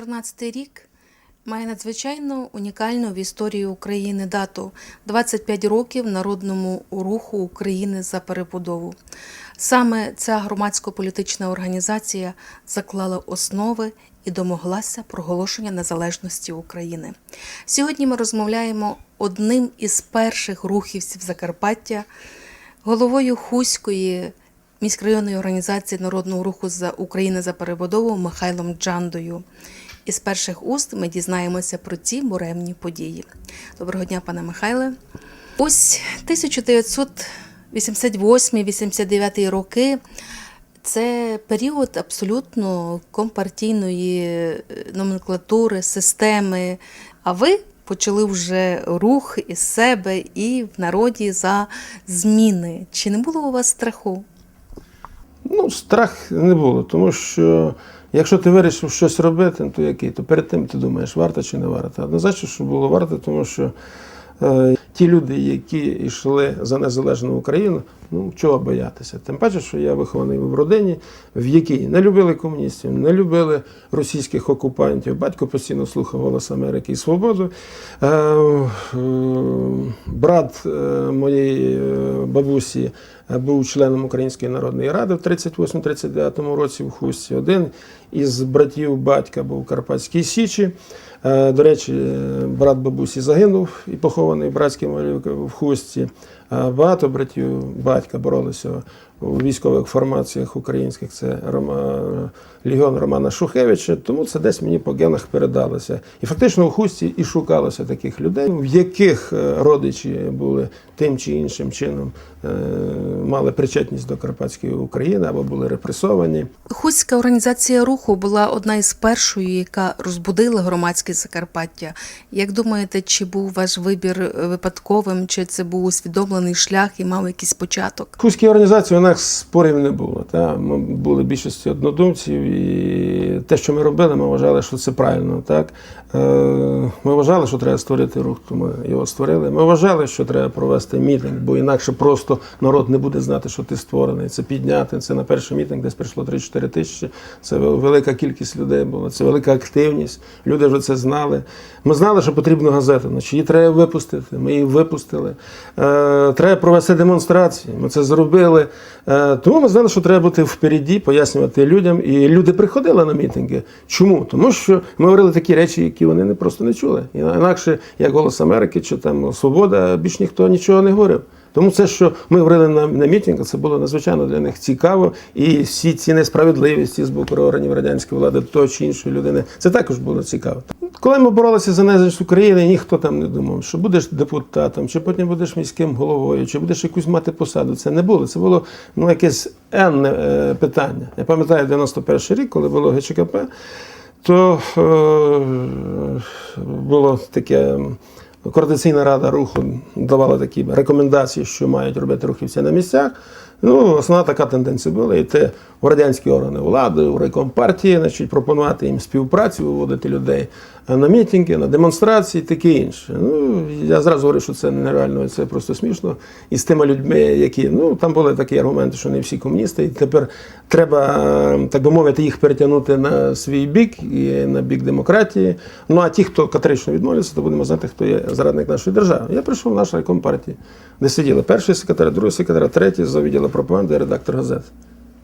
2014 рік має надзвичайно унікальну в історії України дату 25 років народному руху України за перебудову. Саме ця громадсько-політична організація заклала основи і домоглася проголошення незалежності України. Сьогодні ми розмовляємо одним із перших рухівців Закарпаття, головою Хуської міськрайонної організації народного руху за України за перебудову Михайлом Джандою. Із перших уст ми дізнаємося про ці буремні події. Доброго дня, пане Михайле. Ось 1988-89 роки. Це період абсолютно компартійної е, номенклатури, системи. А ви почали вже рух із себе і в народі за зміни. Чи не було у вас страху? Ну, страх не було, тому що якщо ти вирішив щось робити, то який, то перед тим ти думаєш, варто чи не варто. Однозначно, що було варто, тому що е, ті люди, які йшли за незалежну Україну, ну чого боятися? Тим паче, що я вихований в родині, в якій не любили комуністів, не любили російських окупантів. Батько постійно слухав голос Америки і свободу. Е, е, брат е, моєї бабусі був членом Української народної ради в 38-39 році в Хусті. Один із братів батька був в Карпатській Січі. До речі, брат бабусі загинув і похований в братській могилі в Хусті. Багато братів батька боролися у військових формаціях українських. Це Рома, Легіон Романа Шухевича, тому це десь мені по генах передалося. І фактично у Хусті і шукалося таких людей, в яких е, родичі були тим чи іншим чином е, мали причетність до Карпатської України або були репресовані. Хуська організація руху була одна із першою, яка розбудила громадське Закарпаття. Як думаєте, чи був ваш вибір випадковим, чи це був усвідомлений шлях і мав якийсь початок? В Хуській організації у нас спорів не було. Та? Ми були більшості однодумців, і те, що ми робили, ми вважали, що це правильно. Так? Е, Ми вважали, що треба створити рух, то ми його створили. Ми вважали, що треба провести мітинг, бо інакше просто народ не буде знати, що ти створений. Це підняти. Це на перший мітинг, десь прийшло 3-4 тисячі. Це велика кількість людей була, це велика активність. Люди вже це знали. Ми знали, що потрібна газета, значить її треба випустити. Ми її випустили. Треба провести демонстрації. Ми це зробили. Е, Тому ми знали, що треба бути впереді, пояснювати людям. І люди приходили на мітинги. Чому? Тому що ми говорили такі речі, які вони не просто не чули. Інакше, як голос Америки чи там Свобода, більш ніхто нічого не говорив. Тому це, що ми говорили на, на мітингах, це було надзвичайно для них цікаво. І всі ці несправедливості з боку органів радянської влади до чи іншої людини, це також було цікаво. Коли ми боролися за незалежність України, ніхто там не думав, що будеш депутатом, чи потім будеш міським головою, чи будеш якусь мати посаду. Це не було. Це було ну, якесь енне е, питання. Я пам'ятаю 91 рік, коли було ГЧКП, то е, було таке. Координаційна рада руху давала такі рекомендації, що мають робити рухівці на місцях. Ну, основна така тенденція була йти в радянські органи влади, у райком партії, значить, пропонувати їм співпрацю, виводити людей на мітинги, на демонстрації, таке інше. Ну, я зразу говорю, що це нереально, це просто смішно. І з тими людьми, які ну там були такі аргументи, що не всі комуністи, і тепер треба, так би мовити, їх перетягнути на свій бік і на бік демократії. Ну а ті, хто категорично відмовляться, то будемо знати, хто є зрадник нашої держави. Я прийшов в наш райком партії, де сиділи перший секретар, другий секретар, третій за відділу пропаганди, редактор газет.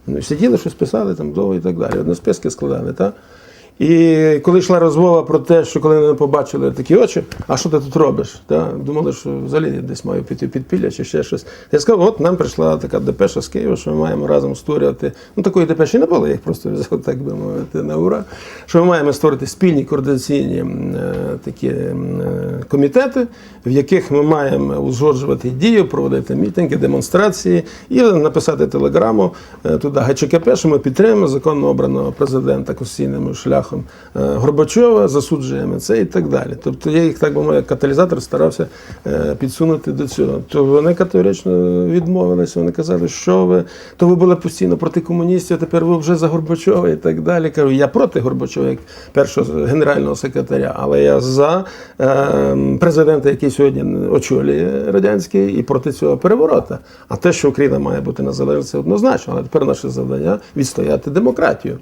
Ну, сиділи, щось писали там довго і так далі. Одні списки складали. Так? І коли йшла розмова про те, що коли вони побачили такі очі, а що ти тут робиш? Та? Думали, що взагалі я десь маю піти підпілля чи ще щось. Я сказав, от нам прийшла така депеша з Києва, що ми маємо разом створювати. Ну такої депеші не було, я їх просто взяв, так би мовити, на ура. Що ми маємо створити спільні координаційні е, такі е, комітети, в яких ми маємо узгоджувати дію, проводити мітинги, демонстрації і написати телеграму е, туди ГЧКП, що ми підтримуємо законно обраного президента конституційним шляхом е, Горбачова, засуджуємо це і так далі. Тобто я їх, так би мовити, каталізатор старався е, підсунути до цього. То вони категорично відмовилися. Вони казали, що ви то ви були постійно проти комуністів, тепер ви вже за Горбачова і так далі. Кажу, я проти Горбачова як першого генерального секретаря, але я за е, президента, який сьогодні очолює радянський, і проти цього переворота. А те, що Україна має бути незалежна, це однозначно. Але тепер наше завдання відстояти демократію.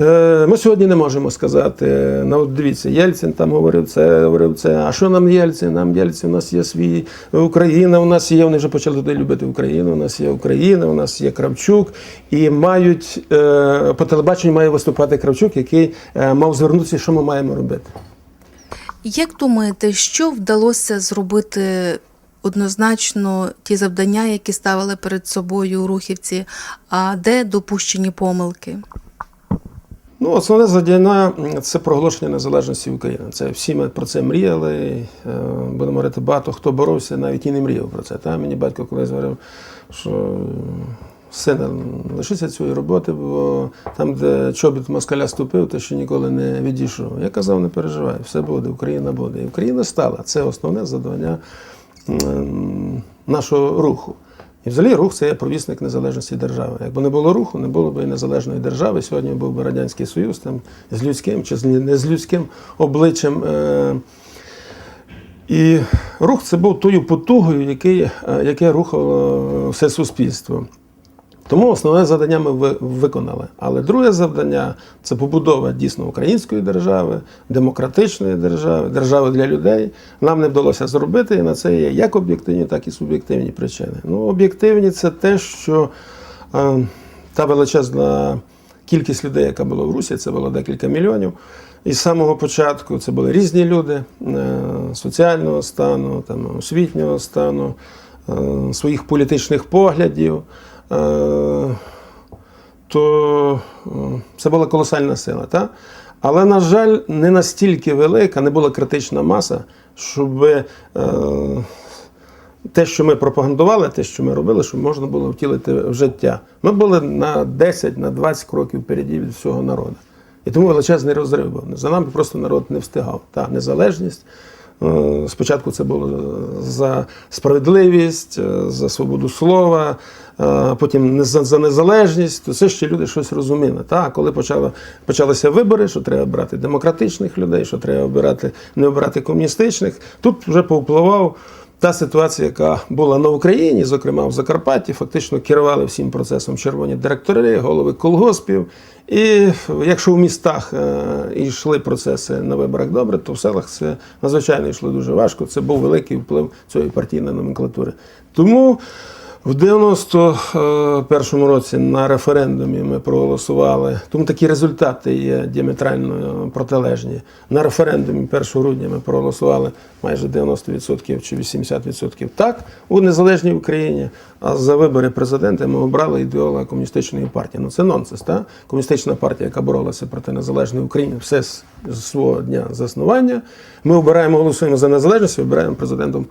Е, Ми сьогодні не можемо сказати. Ну, дивіться, Єльцин там говорив це, говорив це. А що нам Єльцин? Нам Єльцин, у нас є свій Україна, у нас є. Вони вже почали туди любити Україну. У нас є Україна, у нас є Кравчук. І мають е, по телебаченню має виступати Кравчук, який е, мав звернутися, що ми маємо робити. Як думаєте, що вдалося зробити однозначно ті завдання, які ставили перед собою рухівці, а де допущені помилки? Ну, основне завдання це проголошення незалежності України. Це всі ми про це мріяли. е, Будемо говорити, багато хто боровся, навіть і не мріяв про це. Та? Мені батько колись говорив, що е, сина, лишися цієї роботи, бо там, де чобіт москаля ступив, ти ще ніколи не відійшов. Я казав, не переживай, все буде, Україна буде. І Україна стала. Це основне завдання нашого руху. І взагалі рух це є провісник незалежності держави. Якби не було руху, не було б і незалежної держави. Сьогодні був би Радянський Союз там, з людським чи з не з людським обличчям. Е, І рух це був тою потугою, е, яке рухало все суспільство. Тому основне завдання ми виконали. Але друге завдання це побудова дійсно української держави, демократичної держави, держави для людей. Нам не вдалося зробити, і на це є як об'єктивні, так і суб'єктивні причини. Ну, об'єктивні це те, що е, та величезна кількість людей, яка була в Русі, це було декілька мільйонів. І з самого початку це були різні люди е, соціального стану, там, освітнього стану, е, своїх політичних поглядів. Е, то е, це була колосальна сила. Та? Але, на жаль, не настільки велика, не була критична маса, щоб е, те, що ми пропагандували, те, що ми робили, щоб можна було втілити в життя. Ми були на 10, на 20 кроків впереді від всього народу. І тому величезний розрив був. За нами просто народ не встигав. Та незалежність. Е, Спочатку це було за справедливість, е, за свободу слова, е, потім за, за незалежність, то це ще люди щось розуміли. Та, коли почали, почалися вибори, що треба брати демократичних людей, що треба обирати, не обирати комуністичних, тут вже повпливав та ситуація, яка була на Україні, зокрема в Закарпатті, фактично керували всім процесом червоні директори, голови колгоспів. І якщо в містах е, йшли процеси на виборах добре, то в селах це надзвичайно йшло дуже важко. Це був великий вплив цієї партійної номенклатури. Тому в 91-му році на референдумі ми проголосували. Тому такі результати є діаметрально протилежні. На референдумі 1 грудня ми проголосували майже 90% чи 80% так у незалежній Україні. А за вибори президента ми обрали ідеолога комуністичної партії. Ну це нонсенс. Так? Комуністична партія, яка боролася проти незалежної України, все з свого дня заснування. Ми обираємо, голосуємо за незалежність, і обираємо президентом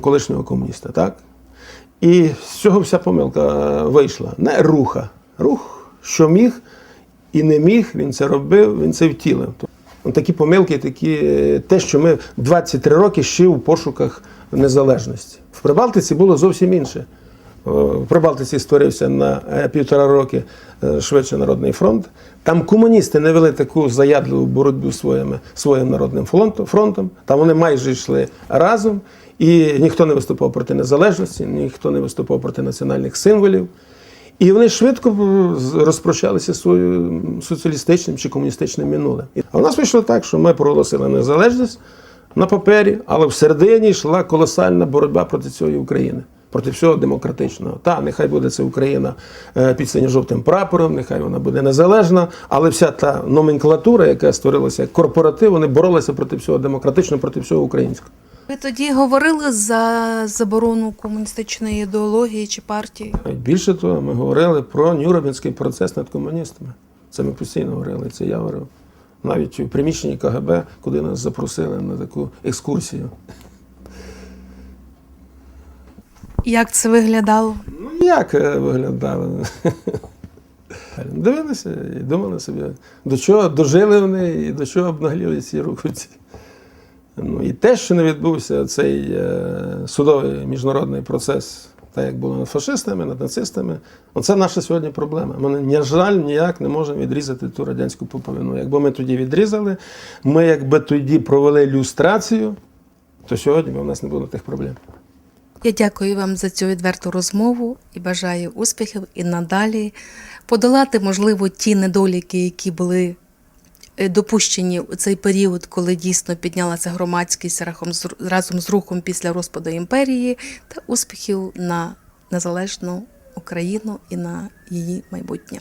колишнього комуніста. Так? І з цього вся помилка е, вийшла. Не руха. Рух, що міг і не міг, він це робив, він це втілив. Такі помилки, такі, е, те, що ми 23 роки ще у пошуках незалежності. В Прибалтиці було зовсім інше. В Прибалтиці створився на е, півтора роки е, швидше Народний фронт. Там комуністи не вели таку заядливу боротьбу своїми, своїм народним фронтом. Там вони майже йшли разом. І ніхто не виступав проти незалежності, ніхто не виступав проти національних символів. І вони швидко е, розпрощалися своїм соціалістичним чи комуністичним минулим. А в нас вийшло так, що ми проголосили незалежність на папері, але всередині йшла колосальна боротьба проти цієї України, проти всього демократичного. Та, нехай буде це Україна е, під синьо-жовтим прапором, нехай вона буде незалежна, але вся та номенклатура, яка створилася як корпоратив, вони боролися проти всього демократичного, проти всього українського. Ви тоді говорили за заборону комуністичної ідеології чи партії? Більше того, ми говорили про Нюрнберзький процес над комуністами. Це ми постійно говорили, це я говорив. Навіть у приміщенні КГБ, куди нас запросили на таку екскурсію. Як це виглядало? Ну, як е, виглядало? Дивилися і думали собі, до чого дожили вони і до чого обнагліли ці рухівці. Ну, і те, що не відбувся цей е, судовий міжнародний процес, так як було над фашистами, над нацистами, оце наша сьогодні проблема. Ми, на жаль, ніяк не можемо відрізати ту радянську пуповину. Якби ми тоді відрізали, ми якби тоді провели люстрацію, то сьогодні у нас не було тих проблем. Я дякую вам за цю відверту розмову і бажаю успіхів і надалі подолати, можливо, ті недоліки, які були допущені у цей період, коли дійсно піднялася громадськість разом з рухом після розпаду імперії, та успіхів на незалежну Україну і на її майбутнє.